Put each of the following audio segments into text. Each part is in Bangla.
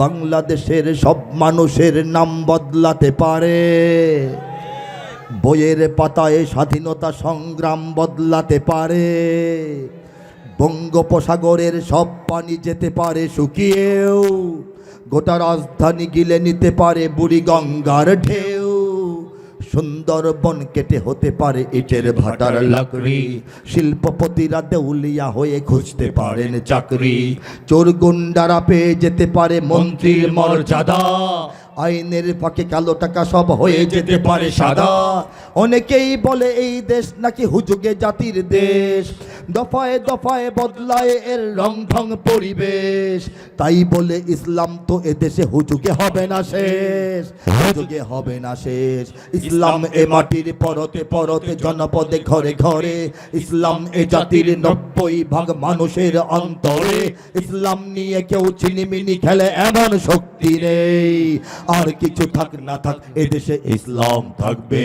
বাংলাদেশের সব মানুষের নাম বদলাতে পারে। বইয়ের পাতায় স্বাধীনতা সংগ্রাম বদলাতে পারে। বঙ্গোপসাগরের সব পানি যেতে পারে, শুকিয়েও। গোটা রাজধানী গিলে নিতে পারে বুড়ি গঙ্গার ঢেউ। সুন্দরবন কেটে হতে পারে ইটের ভাটার লাকড়ি। শিল্পপতিরা দেউলিয়া হয়ে খুঁজতে পারেন চাকরি। চোর গুন্ডারা পেয়ে যেতে পারে মন্ত্রীর মর্যাদা। আইনের ফাঁকে কালো টাকা সব হয়ে যেতে পারে সাদা। অনেকেই বলে এই দেশ নাকি হুজুগে জাতির দেশ। দফায় দফায় বদলায় এর রং ঢং পরিবেশ। তাই বলে ইসলাম তো এদেশে হুজুগে হবে না শেষ। হুজুগে হবে না শেষ। ইসলাম এ মাটির পরতে পরতে জনপদে ঘরে ঘরে। ইসলাম এ জাতির নব্বই ভাগ মানুষের অন্তরে। ইসলাম নিয়ে কেউ চিনিমিনি খেলে এমন শক্তি নেই। আর কিছু থাক না থাক এদেশে ইসলাম থাকবে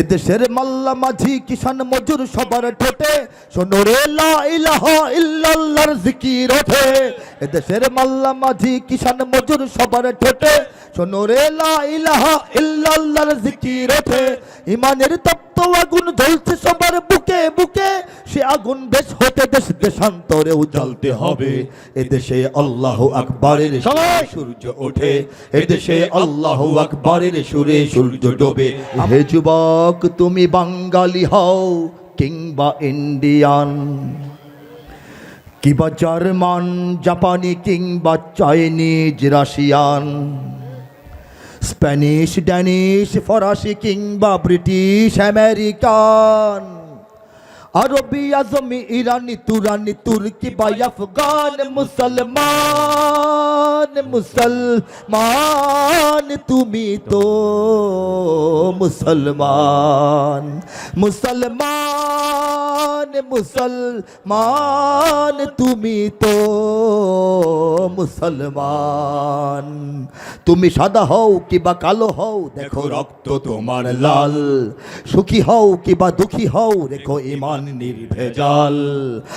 এদেশের মাল্লা মাঝি কিষান মজুর সবার ঠোঁটে। শোনো রে ইল্লাল্লাহর জিকির ওঠে। এদেশের মাল্লা মাঝি কিষান মজুর সবার ঠোঁটে। শোনো রে ইল্লাল্লাহর জিকির ওঠে। ইমানের তপ্ত আগুন জ্বলছে সবার বুকে বুকে। সে আগুন বেশ হতে দেশ দেশান্তরেও জ্বলতে হবে। এদেশে আল্লাহ আকবরের সবাই! সূর্য ওঠে। এদেশে আল্লাহ আকবরের সুরে সূর্য ডোবে। হে যুবক তুমি বাঙালি হও কিংবা ইন্ডিয়ান। কিংবা জার্মান জাপানি কিংবা চাইনিজ রাশিয়ান। স্প্যানিশ, ড্যানিশ, ফরাসি কিংবা ব্রিটিশ, আমেরিকান। আরবি, আজমি, ইরানি, তুরানি, তুর্কি বা আফগান, মুসলমান মুসলমান, তুমি তো মুসলমান মুসলমান মুসলমান তুমি তো মুসলমান। তুমি সাদা হও কিবা কালো হও দেখো রক্ত তোমার লাল। সুখী হও কিবা দুঃখী হও দেখো ইমান নির্ভেজাল।